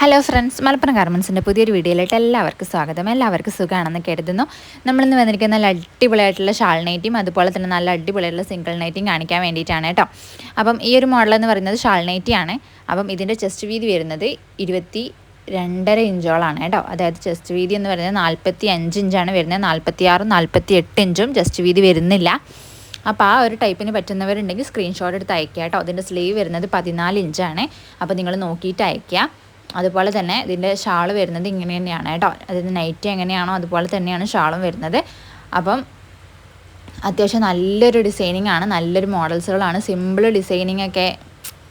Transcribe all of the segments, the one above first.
Hello friends Malappuram ഗാർമെൻസിന്റെ പുതിയൊരു വീഡിയോയിലായിട്ട് എല്ലാവർക്കും സ്വാഗതം. എല്ലാവർക്കും സുഖമാണെന്ന് കരുതുന്നു. നമ്മളിന്ന് വന്നിരിക്കുന്ന നല്ല അടിപൊളിയായിട്ടുള്ള ഷാൾ നൈറ്റിയും അതുപോലെ തന്നെ നല്ല അടിപൊളിയായിട്ടുള്ള സിംഗിൾ നൈറ്റിയും കാണിക്കാൻ വേണ്ടിയിട്ടാണ് കേട്ടോ. അപ്പം ഈ ഒരു മോഡൽ എന്ന് പറയുന്നത് ഷാൾ നൈറ്റിയാണ് അപ്പം ഇതിന്റെ ചെസ്റ്റ് വീതി വരുന്നത് ഇരുപത്തി രണ്ടര ഇഞ്ചോളാണ് കേട്ടോ. അതായത് ചെസ്റ്റ് വീതി എന്ന് പറയുന്നത് നാൽപ്പത്തി അഞ്ച് ഇഞ്ചാണ് വരുന്നത്. നാൽപ്പത്തി ആറും നാൽപ്പത്തി എട്ട് ഇഞ്ചും ചെസ്റ്റ് വീതി വരുന്നില്ല. അപ്പോൾ ആ ഒരു ടൈപ്പിന് പറ്റുന്നവരുണ്ടെങ്കിൽ സ്ക്രീൻഷോട്ട് എടുത്ത് അയക്കുക കേട്ടോ. അതിന്റെ സ്ലീവ് വരുന്നത് പതിനാല് ഇഞ്ചാണ്. അപ്പോൾ നിങ്ങൾ നോക്കിയിട്ട് അയക്കുക അതുപോലെ തന്നെ ഇതിന്റെ ഷാൾ വരുന്നത് ഇങ്ങനെ തന്നെയാണ് കേട്ടോ. അതായത് നൈറ്റ് എങ്ങനെയാണോ അതുപോലെ തന്നെയാണ് ഷാളും വരുന്നത്. അപ്പം അത്യാവശ്യം നല്ലൊരു ഡിസൈനിങ് ആണ്. നല്ലൊരു മോഡൽസുകളാണ് സിമ്പിൾ ഡിസൈനിങ് ഒക്കെ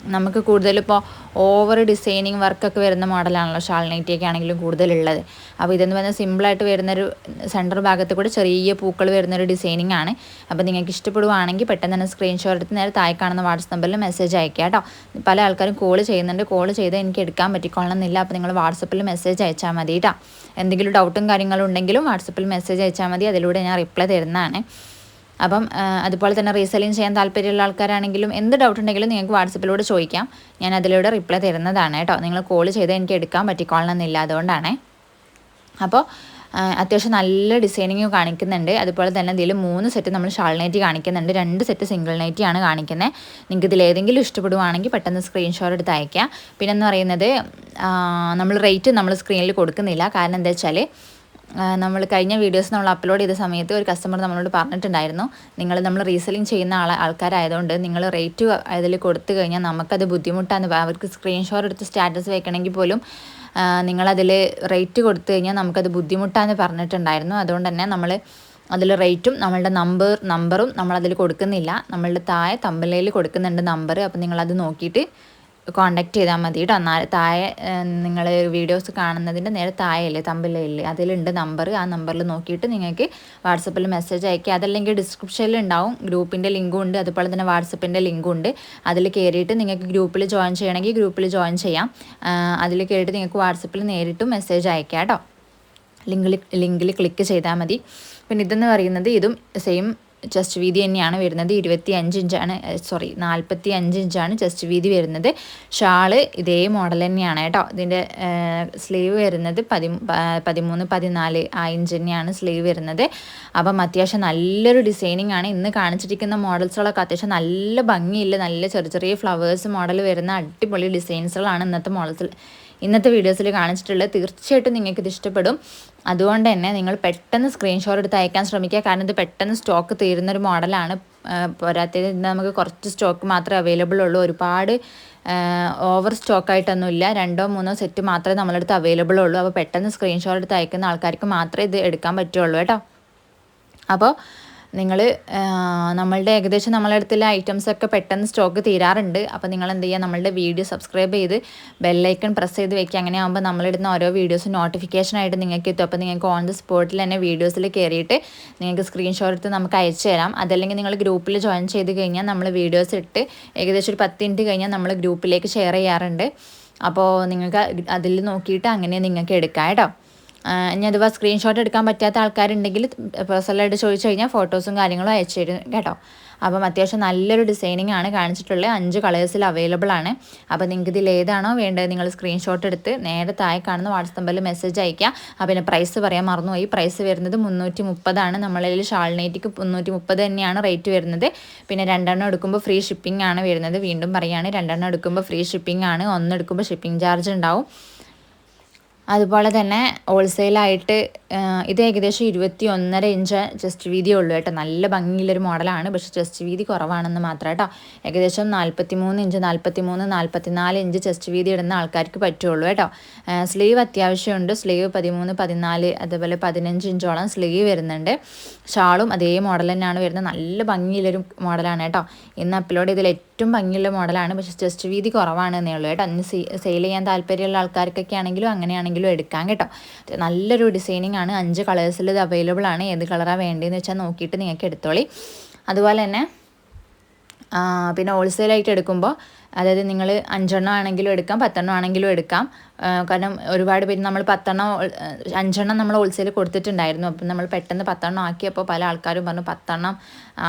നമുക്ക് കൂടുതലിപ്പോൾ ഓവർ ഡിസൈനിങ് വർക്കൊക്കെ വരുന്ന മോഡലാണല്ലോ ഷാൾ നൈറ്റിയൊക്കെ ആണെങ്കിലും കൂടുതലുള്ളത്. അപ്പോൾ ഇതെന്ന് പറഞ്ഞാൽ സിമ്പിളായിട്ട് വരുന്നൊരു സെന്റർ ഭാഗത്ത് കൂടെ ചെറിയ പൂക്കൾ വരുന്നൊരു ഡിസൈനിങ് ആണ്. അപ്പോൾ നിങ്ങൾക്ക് ഇഷ്ടപ്പെടുവാണെങ്കിൽ പെട്ടെന്ന് തന്നെ സ്ക്രീൻഷോട്ട് എടുത്ത് നേരെ താഴെ കാണുന്ന വാട്സപ്പ് നമ്പറിൽ മെസ്സേജ് അയക്കുക കേട്ടോ. പല ആൾക്കാരും കോൾ ചെയ്യുന്നുണ്ട്. കോൾ ചെയ്ത് എനിക്ക് എടുക്കാൻ പറ്റിക്കൊള്ളണമെന്നില്ല. അപ്പോൾ നിങ്ങൾ വാട്സപ്പിൽ മെസ്സേജ് അയച്ചാൽ മതി കേട്ടോ. എന്തെങ്കിലും ഡൗട്ടും കാര്യങ്ങളും ഉണ്ടെങ്കിലും വാട്സപ്പിൽ മെസ്സേജ് അയച്ചാൽ മതി. അതിലൂടെ ഞാൻ റിപ്ലൈ തരുന്നതാണ്. അപ്പം അതുപോലെ തന്നെ റീസെല്ലിങ് ചെയ്യാൻ താല്പര്യമുള്ള ആൾക്കാരാണെങ്കിലും എന്ത് ഡൗട്ട് ഉണ്ടെങ്കിലും നിങ്ങൾക്ക് വാട്സപ്പിലൂടെ ചോദിക്കാം. ഞാൻ അതിലൂടെ റിപ്ലൈ തരുന്നതാണ് കേട്ടോ. നിങ്ങൾ കോൾ ചെയ്ത് എനിക്ക് എടുക്കാൻ പറ്റിക്കോളണമെന്നില്ല അതുകൊണ്ടാണ്. അപ്പോൾ അത്യാവശ്യം നല്ല ഡിസൈനിങ് കാണിക്കുന്നുണ്ട്. അതുപോലെ തന്നെ ഇതിൽ മൂന്ന് സെറ്റ് നമ്മൾ ഷാൾ നൈറ്റി കാണിക്കുന്നുണ്ട്. രണ്ട് സെറ്റ് സിംഗിൾ നൈറ്റി ആണ് കാണിക്കുന്നത് നിങ്ങൾക്ക് ഇതിൽ ഏതെങ്കിലും ഇഷ്ടപ്പെടുവാണെങ്കിൽ പെട്ടെന്ന് സ്ക്രീൻഷോട്ട് എടുത്ത് അയക്കാം പിന്നെ എന്ന് പറയുന്നത് നമ്മൾ റേറ്റ് നമ്മൾ സ്ക്രീനിൽ കൊടുക്കുന്നില്ല. കാരണം എന്താ വെച്ചാൽ നമ്മൾ കഴിഞ്ഞ വീഡിയോസ് നമ്മൾ അപ്ലോഡ് ചെയ്ത സമയത്ത് ഒരു കസ്റ്റമർ നമ്മളോട് പറഞ്ഞിട്ടുണ്ടായിരുന്നു. നിങ്ങൾ നമ്മൾ റീസെല്ലിംഗ് ചെയ്യുന്ന ആൾ ആൾക്കാരായതുകൊണ്ട് നിങ്ങൾ റേറ്റ് അതിൽ കൊടുത്തു കഴിഞ്ഞാൽ നമുക്കത് ബുദ്ധിമുട്ടാണ് അവർക്ക് സ്ക്രീൻഷോട്ട് എടുത്ത് സ്റ്റാറ്റസ് വെക്കണമെങ്കിൽ പോലും നിങ്ങളതിൽ റേറ്റ് കൊടുത്തു കഴിഞ്ഞാൽ നമുക്കത് ബുദ്ധിമുട്ടാന്ന് പറഞ്ഞിട്ടുണ്ടായിരുന്നു. അതുകൊണ്ട് തന്നെ നമ്മൾ അതിൽ റേറ്റും നമ്മളുടെ നമ്പർ നമ്പറും നമ്മളതിൽ കൊടുക്കുന്നില്ല. നമ്മളുടെ താഴെ തമ്പലയിൽ കൊടുക്കുന്നുണ്ട് നമ്പർ അപ്പോൾ നിങ്ങളത് നോക്കിയിട്ട് കോണ്ടാക്ട് ചെയ്താൽ മതി കേട്ടോ താഴെ നിങ്ങൾ വീഡിയോസ് കാണുന്നതിന്റെ നേരെ താഴെയല്ലേ തമ്പിലല്ലേ അതിലുണ്ട് നമ്പർ ആ നമ്പറിൽ നോക്കിയിട്ട് നിങ്ങൾക്ക് വാട്സപ്പിൽ മെസ്സേജ് അയക്കുക അതല്ലെങ്കിൽ ഡിസ്ക്രിപ്ഷനിൽ ഉണ്ടാവും. ഗ്രൂപ്പിന്റെ ലിങ്കും ഉണ്ട്. അതുപോലെ തന്നെ വാട്സപ്പിന്റെ ലിങ്കും ഉണ്ട്. അതിൽ കയറിയിട്ട് നിങ്ങൾക്ക് ഗ്രൂപ്പിൽ ജോയിൻ ചെയ്യണമെങ്കിൽ ഗ്രൂപ്പിൽ ജോയിൻ ചെയ്യാം. അതിൽ കയറിയിട്ട് നിങ്ങൾക്ക് വാട്സപ്പിൽ നേരിട്ടും മെസ്സേജ് അയക്കാം കേട്ടോ ലിങ്കിൽ ലിങ്കിൽ ക്ലിക്ക് ചെയ്താൽ മതി. പിന്നെ ഇതെന്ന് പറയുന്നത് ഇതും സെയിം ചെസ്റ്റ് വീതി തന്നെയാണ് വരുന്നത്. ഇരുപത്തി അഞ്ച് ഇഞ്ചാണ് സോറി നാൽപ്പത്തി അഞ്ച് ഇഞ്ചാണ് ചെസ്റ്റ് വീതി വരുന്നത്. ഷാൾ ഇതേ മോഡൽ തന്നെയാണ് കേട്ടോ. ഇതിന്റെ സ്ലീവ് വരുന്നത് പതി പതിമൂന്ന് പതിനാല് ആ ഇഞ്ച് തന്നെയാണ് സ്ലീവ് വരുന്നത്. അപ്പം അത്യാവശ്യം നല്ലൊരു ഡിസൈനിങ് ആണ്. ഇന്ന് കാണിച്ചിരിക്കുന്ന മോഡൽസുകളൊക്കെ അത്യാവശ്യം നല്ല ഭംഗിയില്ല. നല്ല ചെറിയ ചെറിയ ഫ്ലവേഴ്സ് മോഡൽ വരുന്ന അടിപൊളി ഡിസൈൻസുകളാണ് ഇന്നത്തെ മോഡൽസിൽ ഇന്നത്തെ വീഡിയോസിൽ കാണിച്ചിട്ടുള്ളത് തീർച്ചയായിട്ടും നിങ്ങൾക്ക് ഇഷ്ടപ്പെടും. അതുകൊണ്ട് തന്നെ നിങ്ങൾ പെട്ടെന്ന് സ്ക്രീൻഷോട്ട് എടുത്ത് അയക്കാൻ ശ്രമിക്കുക. കാരണം ഇത് പെട്ടെന്ന് സ്റ്റോക്ക് തീരുന്നൊരു മോഡലാണ് പോരാത്തത് നമുക്ക് കുറച്ച് സ്റ്റോക്ക് മാത്രമേ അവൈലബിൾ ഉള്ളൂ. ഒരുപാട് ഓവർ സ്റ്റോക്ക് ആയിട്ടൊന്നുമില്ല. രണ്ടോ മൂന്നോ സെറ്റ് മാത്രമേ നമ്മളടുത്ത് അവൈലബിൾ ഉള്ളൂ. അപ്പോൾ പെട്ടെന്ന് സ്ക്രീൻഷോട്ട് എടുത്ത് അയക്കുന്ന ആൾക്കാർക്ക് മാത്രമേ ഇത് എടുക്കാൻ പറ്റുള്ളൂ കേട്ടോ. അപ്പോൾ നിങ്ങൾ നമ്മളുടെ ഏകദേശം നമ്മളുടെ അടുത്തുള്ള ഐറ്റംസ് ഒക്കെ പെട്ടെന്ന് സ്റ്റോക്ക് തീരാറുണ്ട്. അപ്പോൾ നിങ്ങൾ എന്ത് ചെയ്യുക നമ്മളുടെ വീഡിയോ സബ്സ്ക്രൈബ് ചെയ്ത് ബെല്ലൈക്കൺ പ്രസ് ചെയ്ത് വെക്കുക. അങ്ങനെ ആകുമ്പോൾ നമ്മളിടുന്ന ഓരോ വീഡിയോസും നോട്ടിഫിക്കേഷൻ ആയിട്ട് നിങ്ങൾക്ക് എത്തും അപ്പോൾ നിങ്ങൾക്ക് ഓൺ ദി സ്പോട്ടിൽ തന്നെ വീഡിയോസിൽ കയറിയിട്ട് നിങ്ങൾക്ക് സ്ക്രീൻഷോട്ട് എടുത്ത് നമുക്ക് അയച്ചു തരാം. അതല്ലെങ്കിൽ നിങ്ങൾ ഗ്രൂപ്പിൽ ജോയിൻ ചെയ്ത് കഴിഞ്ഞാൽ നമ്മൾ വീഡിയോസ് ഇട്ട് ഏകദേശം ഒരു പത്ത് മിനിറ്റ് കഴിഞ്ഞാൽ നമ്മൾ ഗ്രൂപ്പിലേക്ക് ഷെയർ ചെയ്യാറുണ്ട്. അപ്പോൾ നിങ്ങൾക്ക് അതിൽ നോക്കിയിട്ട് അങ്ങനെ നിങ്ങൾക്ക് എടുക്കാം കേട്ടോ. ഇനി അഥവാ സ്ക്രീൻഷോട്ട് എടുക്കാൻ പറ്റാത്ത ആൾക്കാരുണ്ടെങ്കിൽ പേഴ്സണലായിട്ട് ചോദിച്ചു കഴിഞ്ഞാൽ ഫോട്ടോസും കാര്യങ്ങളും അയച്ചു തരും കേട്ടോ. അപ്പം അത്യാവശ്യം നല്ലൊരു ഡിസൈനിങ് ആണ് കാണിച്ചിട്ടുള്ളത്. അഞ്ച് കളേഴ്സിൽ അവൈലബിൾ ആണ്. അപ്പോൾ നിങ്ങൾക്ക് ഇതിൽ ഏതാണോ വേണ്ടത് നിങ്ങൾ സ്ക്രീൻഷോട്ട് എടുത്ത് നേരെ താഴെ കാണുന്ന വാട്സപ്പിൽ മെസ്സേജ് അയക്കുക അപ്പോൾ പിന്നെ പ്രൈസ് പറയാൻ മറന്നുപോയി. പ്രൈസ് വരുന്നത് മുന്നൂറ്റി മുപ്പതാണ് നമ്മളിൽ ഷാൾനൈറ്റിക്ക് മുന്നൂറ്റി മുപ്പത് തന്നെയാണ് റേറ്റ് വരുന്നത്. പിന്നെ രണ്ടെണ്ണം എടുക്കുമ്പോൾ ഫ്രീ ഷിപ്പിംഗ് ആണ് വരുന്നത്. വീണ്ടും പറയുകയാണ് രണ്ടെണ്ണം എടുക്കുമ്പോൾ ഫ്രീ ഷിപ്പിംഗ് ആണ്. ഒന്ന് എടുക്കുമ്പോൾ ഷിപ്പിംഗ് ചാർജ് ഉണ്ടാവും. അതുപോലെ തന്നെ ഹോൾസെയിലായിട്ട് ഇത് ഏകദേശം ഇരുപത്തി ഒന്നര ഇഞ്ച് ചെസ്റ്റ് വീതി ഉള്ളൂ കേട്ടോ. നല്ല ഭംഗിയുള്ളൊരു മോഡലാണ് പക്ഷേ ചെസ്റ്റ് വീതി കുറവാണെന്ന് മാത്രം കേട്ടോ. ഏകദേശം നാൽപ്പത്തി മൂന്ന് ഇഞ്ച് നാൽപ്പത്തി മൂന്ന് നാൽപ്പത്തി നാല് ഇഞ്ച് ചെസ്റ്റ് വീതി ഇടുന്ന ആൾക്കാർക്ക് പറ്റുള്ളൂ കേട്ടോ. സ്ലീവ് അത്യാവശ്യമുണ്ട്. സ്ലീവ് പതിമൂന്ന് പതിനാല് അതുപോലെ പതിനഞ്ച് ഇഞ്ചോളം സ്ലീവ് വരുന്നുണ്ട്. ഷാളും അതേ മോഡൽ തന്നെയാണ് വരുന്നത്. നല്ല ഭംഗിയുള്ളൊരു മോഡലാണ് കേട്ടോ. ഇന്ന് അപ്ലോഡ് ചെയ്തതിൽ ഏറ്റവും ഭംഗിയുള്ള മോഡലാണ് പക്ഷേ ചെസ്റ്റ് വീതി കുറവാണെന്നേ ഉള്ളൂ കേട്ടോ. അന്ന് സെയിൽ ചെയ്യാൻ താല്പര്യമുള്ള ആൾക്കാർക്കൊക്കെ ആണെങ്കിലും അങ്ങനെയാണെങ്കിലും എടുക്കാം കേട്ടോ. നല്ലൊരു ഡിസൈനിങ് ആണ്. അഞ്ച് കളേഴ്സിൽ ഇത് അവൈലബിൾ ആണ്. ഏത് കളറാണ് വേണ്ടതെന്ന് വെച്ചാൽ നോക്കിയിട്ട് നിങ്ങൾക്ക് എടുത്തോളി. അതുപോലെ തന്നെ പിന്നെ ഹോൾസെയിലായിട്ട് എടുക്കുമ്പോൾ അതായത് നിങ്ങൾ അഞ്ചെണ്ണം ആണെങ്കിലും എടുക്കാം പത്തെണ്ണം ആണെങ്കിലും എടുക്കാം. കാരണം ഒരുപാട് പേര് നമ്മൾ പത്തെണ്ണം അഞ്ചെണ്ണം നമ്മൾ ഹോൾസെയിൽ കൊടുത്തിട്ടുണ്ടായിരുന്നു. അപ്പം നമ്മൾ പെട്ടെന്ന് പത്തെണ്ണം ആക്കിയപ്പോൾ പല ആൾക്കാരും പറഞ്ഞു പത്തെണ്ണം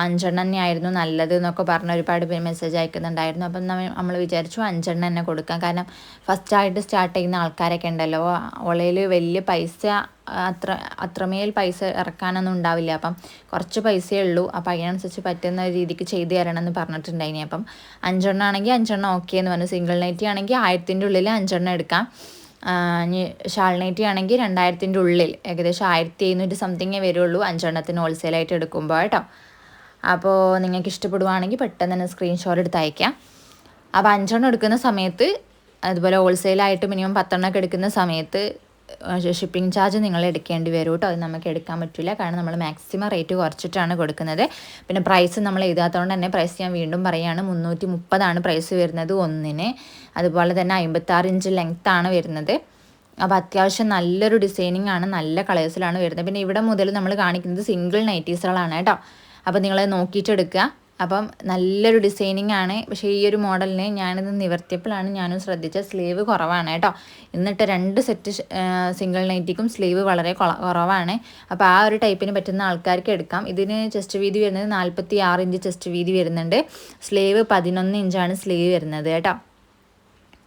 അഞ്ചെണ്ണം തന്നെയായിരുന്നു നല്ലത് എന്നൊക്കെ പറഞ്ഞ് ഒരുപാട് പേര് മെസ്സേജ് അയക്കുന്നുണ്ടായിരുന്നു. അപ്പം നമ്മൾ വിചാരിച്ചു അഞ്ചെണ്ണം തന്നെ കൊടുക്കാം. കാരണം ഫസ്റ്റ് ആയിട്ട് സ്റ്റാർട്ട് ചെയ്യുന്ന ആൾക്കാരൊക്കെ ഉണ്ടല്ലോ. ഓളയിൽ വലിയ പൈസ അത്ര അത്രമേൽ പൈസ ഇറക്കാനൊന്നും ഉണ്ടാവില്ല. അപ്പം കുറച്ച് പൈസയേ ഉള്ളൂ. അപ്പം അതിനനുസരിച്ച് പറ്റുന്ന രീതിക്ക് ചെയ്തു തരണം എന്ന് പറഞ്ഞിട്ടുണ്ടായിനി. അപ്പം അഞ്ചെണ്ണം ആണെങ്കിൽ അഞ്ചെണ്ണം ഓക്കെ എന്ന് പറഞ്ഞു. സിംഗിൾ നൈറ്റി ആണെങ്കിൽ ആയിരത്തിന്റെ ഉള്ളിൽ അഞ്ചെണ്ണം എടുക്കാം. ഷാൾ നൈറ്റി ആണെങ്കിൽ രണ്ടായിരത്തിന്റെ ഉള്ളിൽ. ഏകദേശം ആയിരത്തി എഴുന്നൂറ്റി സംതിങ്ങേ വരുള്ളൂ അഞ്ചെണ്ണത്തിന് ഹോൾസെയിലായിട്ട് എടുക്കുമ്പോൾ കേട്ടോ. അപ്പോൾ നിങ്ങൾക്ക് ഇഷ്ടപ്പെടുവാണെങ്കിൽ പെട്ടെന്ന് തന്നെ സ്ക്രീൻഷോട്ട് എടുത്ത് അയക്കാം. അപ്പോൾ അഞ്ചെണ്ണം എടുക്കുന്ന സമയത്ത് അതുപോലെ ഹോൾസെയിലായിട്ട് മിനിമം പത്തെണ്ണമൊക്കെ എടുക്കുന്ന സമയത്ത് ഷിപ്പിംഗ് ചാർജ് നിങ്ങൾ എടുക്കേണ്ടി വരും കേട്ടോ അത് നമുക്ക് എടുക്കാൻ പറ്റില്ല കാരണം നമ്മൾ മാക്സിമം റേറ്റ് കുറച്ചിട്ടാണ് കൊടുക്കുന്നത്. പിന്നെ പ്രൈസ് നമ്മൾ എഴുതാത്തതുകൊണ്ട് തന്നെ പ്രൈസ് ഞാൻ വീണ്ടും പറയുകയാണ് മുന്നൂറ്റി മുപ്പതാണ് പ്രൈസ് വരുന്നത് ഒന്നിന്. അതുപോലെ തന്നെ അമ്പത്താറ് ഇഞ്ച് ലെങ്ത് ആണ് വരുന്നത്. അപ്പോൾ അത്യാവശ്യം നല്ലൊരു ഡിസൈനിങ് ആണ്. നല്ല കളേഴ്സിലാണ് വരുന്നത്. പിന്നെ ഇവിടെ മുതൽ നമ്മൾ കാണിക്കുന്നത് സിംഗിൾ നൈറ്റീസുകളാണ് കേട്ടോ അപ്പോൾ നിങ്ങൾ നോക്കിയിട്ട് എടുക്കുക അപ്പം നല്ലൊരു ഡിസൈനിങ് ആണ് പക്ഷേ ഈ ഒരു മോഡലിനെ ഞാനിത് നിവർത്തിയപ്പോഴാണ് ഞാനും ശ്രദ്ധിച്ച സ്ലീവ് കുറവാണ് കേട്ടോ. എന്നിട്ട് രണ്ട് സെറ്റ് സിംഗിൾ നൈറ്റിക്കും സ്ലീവ് വളരെ കുറവാണ്. അപ്പോൾ ആ ഒരു ടൈപ്പിന് പറ്റുന്ന ആൾക്കാർക്ക് എടുക്കാം. ഇതിന് ചെസ്റ്റ് വീതി വരുന്നത് നാൽപ്പത്തി ആറ് ഇഞ്ച് ചെസ്റ്റ് വീതി വരുന്നുണ്ട്. സ്ലീവ് പതിനൊന്ന് ഇഞ്ചാണ് സ്ലീവ് വരുന്നത് കേട്ടോ.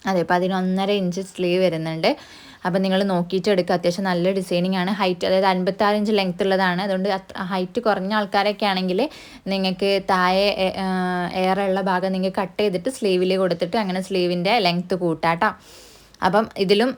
അതെ പതിനൊന്നര ഇഞ്ച് സ്ലീവ് വരുന്നുണ്ട്. അപ്പം നിങ്ങൾ നോക്കിയിട്ട് എടുക്കുക. അത്യാവശ്യം നല്ല ഡിസൈനിങ് ആണ്. ഹൈറ്റ് അതായത് അൻപത്താറ് ഇഞ്ച് ലെങ്ത് ഉള്ളതാണ്. അതുകൊണ്ട് ഹൈറ്റ് കുറഞ്ഞ ആൾക്കാരൊക്കെ ആണെങ്കിൽ നിങ്ങൾക്ക് താഴെ എയറുള്ള ഭാഗം നിങ്ങൾ കട്ട് ചെയ്തിട്ട് സ്ലീവിൽ കൊടുത്തിട്ട് അങ്ങനെ സ്ലീവിന്റെ ലെങ്ത്ത് കൂട്ടാട്ടോ അപ്പം ഇതിലും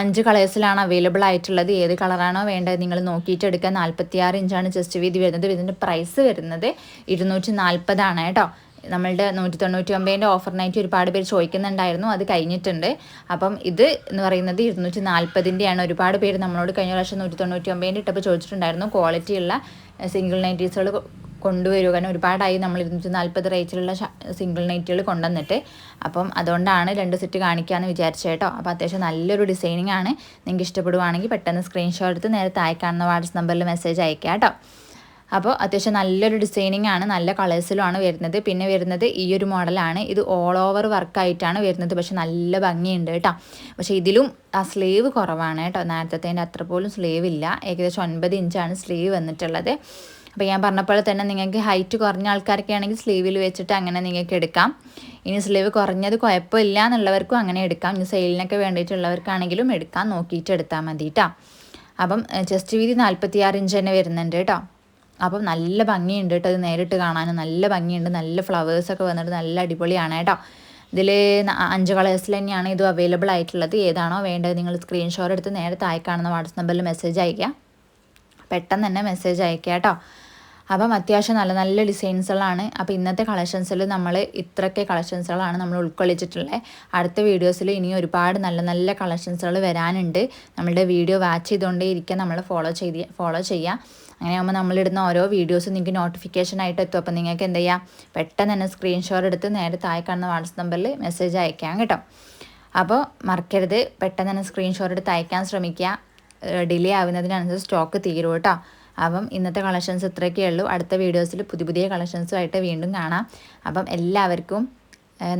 അഞ്ച് കളേഴ്സിലാണ് അവൈലബിൾ ആയിട്ടുള്ളത്. ഏത് കളറാണോ വേണ്ടത് നിങ്ങൾ നോക്കിയിട്ട് എടുക്കുക. നാൽപ്പത്തി ആറ് ഇഞ്ചാണ് ജസ്റ്റ് വീതി വരുന്നത്. ഇതിന്റെ പ്രൈസ് വരുന്നത് ഇരുന്നൂറ്റി നാൽപ്പതാണ് കേട്ടോ. നമ്മളുടെ നൂറ്റി തൊണ്ണൂറ്റി ഒമ്പതിന്റെ ഓഫറിനായിട്ട് ഒരുപാട് പേര് ചോദിക്കുന്നുണ്ടായിരുന്നു. അത് കഴിഞ്ഞിട്ടുണ്ട്. അപ്പം ഇത് എന്ന് പറയുന്നത് ഇരുന്നൂറ്റി നാൽപ്പതിന്റെയാണ് ഒരുപാട് പേര് നമ്മളോട് കഴിഞ്ഞ പ്രാവശ്യം നൂറ്റി തൊണ്ണൂറ്റി ഒമ്പതിന്റെ ഇട്ടപ്പോൾ ചോദിച്ചിട്ടുണ്ടായിരുന്നു. ക്വാളിറ്റിയുള്ള സിംഗിൾ നൈറ്റീസുകൾ കൊണ്ടുവരിക കാരണം ഒരുപാടായി നമ്മൾ ഇരുന്നൂറ്റി നാൽപ്പത് റേറ്റിലുള്ള സിംഗിൾ നൈറ്റുകൾ കൊണ്ടുവന്നിട്ട്. അപ്പം അതുകൊണ്ടാണ് രണ്ട് സെറ്റ് കാണിക്കാമെന്ന് വിചാരിച്ചത് കേട്ടോ. അപ്പോൾ അത്യാവശ്യം നല്ലൊരു ഡിസൈനിങ് ആണ് നിങ്ങൾക്ക് ഇഷ്ടപ്പെടുവാണെങ്കിൽ പെട്ടെന്ന് സ്ക്രീൻഷോട്ട് എടുത്ത് നേരത്തെ കാണുന്ന വാട്സപ്പ് നമ്പറിൽ മെസ്സേജ് അയക്കാം കേട്ടോ. അപ്പോൾ അത്യാവശ്യം നല്ലൊരു ഡിസൈനിങ് ആണ് നല്ല കളേഴ്സിലുമാണ് വരുന്നത്. പിന്നെ വരുന്നത് ഈ ഒരു മോഡലാണ് ഇത് ഓൾ ഓവർ വർക്കായിട്ടാണ് വരുന്നത്. പക്ഷെ നല്ല ഭംഗിയുണ്ട് കേട്ടോ. പക്ഷേ ഇതിലും ആ സ്ലീവ് കുറവാണ് കേട്ടോ. നേരത്തെ അത്ര പോലും സ്ലീവ് ഇല്ല. ഏകദേശം ഒൻപത് ഇഞ്ചാണ് സ്ലീവ് വന്നിട്ടുള്ളത്. അപ്പോൾ ഞാൻ പറഞ്ഞപ്പോൾ തന്നെ നിങ്ങൾക്ക് ഹൈറ്റ് കുറഞ്ഞ ആൾക്കാരൊക്കെ ആണെങ്കിൽ സ്ലീവിൽ വെച്ചിട്ട് അങ്ങനെ നിങ്ങൾക്ക് എടുക്കാം. ഇനി സ്ലീവ് കുറഞ്ഞത് കുഴപ്പമില്ല എന്നുള്ളവർക്കും അങ്ങനെ എടുക്കാം. ഇനി സെയിലിനൊക്കെ വേണ്ടിയിട്ടുള്ളവർക്കാണെങ്കിലും എടുക്കാം. നോക്കിയിട്ട് എടുത്താൽ മതി കേട്ടോ. അപ്പം ചെസ്റ്റ് വീതി നാൽപ്പത്തിയാറ് ഇഞ്ച് തന്നെ വരുന്നുണ്ട് കേട്ടോ. അപ്പം നല്ല ഭംഗിയുണ്ട് കേട്ടോ അത് നേരിട്ട് കാണാനും. നല്ല ഭംഗിയുണ്ട്. നല്ല ഫ്ലവേഴ്സൊക്കെ വന്നിട്ട് നല്ല അടിപൊളിയാണ് കേട്ടോ ഇതിൽ അഞ്ച് കളേഴ്സിൽ തന്നെയാണ് ഇത് അവൈലബിൾ ആയിട്ടുള്ളത്. ഏതാണോ വേണ്ടത് നിങ്ങൾ സ്ക്രീൻഷോട്ട് എടുത്ത് നേരെ താഴെ കാണുന്ന നമ്പറിൽ മെസ്സേജ് അയക്കുക പെട്ടെന്ന് തന്നെ മെസ്സേജ് അയക്കുക കേട്ടോ അപ്പം അത്യാവശ്യം നല്ല നല്ല ഡിസൈൻസുകളാണ്. അപ്പോൾ ഇന്നത്തെ കളക്ഷൻസിൽ നമ്മൾ ഇത്രയൊക്കെ കളക്ഷൻസുകളാണ് നമ്മൾ ഉൾക്കൊള്ളിച്ചിട്ടുള്ളത്. അടുത്ത വീഡിയോസിൽ ഇനി ഒരുപാട് നല്ല നല്ല കളക്ഷൻസുകൾ വരാനുണ്ട്. നമ്മളുടെ വീഡിയോ വാച്ച് ചെയ്തുകൊണ്ടേ ഇരിക്കാൻ നമ്മൾ ഫോളോ ചെയ്ത് ഫോളോ ചെയ്യുക. അങ്ങനെയാകുമ്പോൾ നമ്മളിടുന്ന ഓരോ വീഡിയോസും നിങ്ങൾക്ക് നോട്ടിഫിക്കേഷൻ ആയിട്ട് എത്തും. അപ്പോൾ നിങ്ങൾക്ക് എന്ത് ചെയ്യാം? പെട്ടെന്ന് തന്നെ സ്ക്രീൻഷോട്ട് എടുത്ത് നേരെ താഴെ കാണുന്ന വാട്സപ്പ് നമ്പറിൽ മെസ്സേജ് അയക്കാം കേട്ടോ. അപ്പോൾ മറക്കരുത്. പെട്ടെന്ന് തന്നെ സ്ക്രീൻഷോട്ട് എടുത്ത് അയക്കാൻ ശ്രമിക്കുക. ഡിലേ ആവുന്നതിനനുസരിച്ച് സ്റ്റോക്ക് തീരും കേട്ടോ. അപ്പം ഇന്നത്തെ കളക്ഷൻസ് ഇത്രയൊക്കെ ഉള്ളൂ. അടുത്ത വീഡിയോസിൽ പുതിയ പുതിയ കളക്ഷൻസുമായിട്ട് വീണ്ടും കാണാം. അപ്പം എല്ലാവർക്കും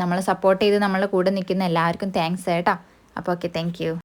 നമ്മളെ സപ്പോർട്ട് ചെയ്ത് നമ്മളെ കൂടെ നിൽക്കുന്ന എല്ലാവർക്കും താങ്ക്സ് കേട്ടോ അപ്പോൾ ഓക്കെ താങ്ക്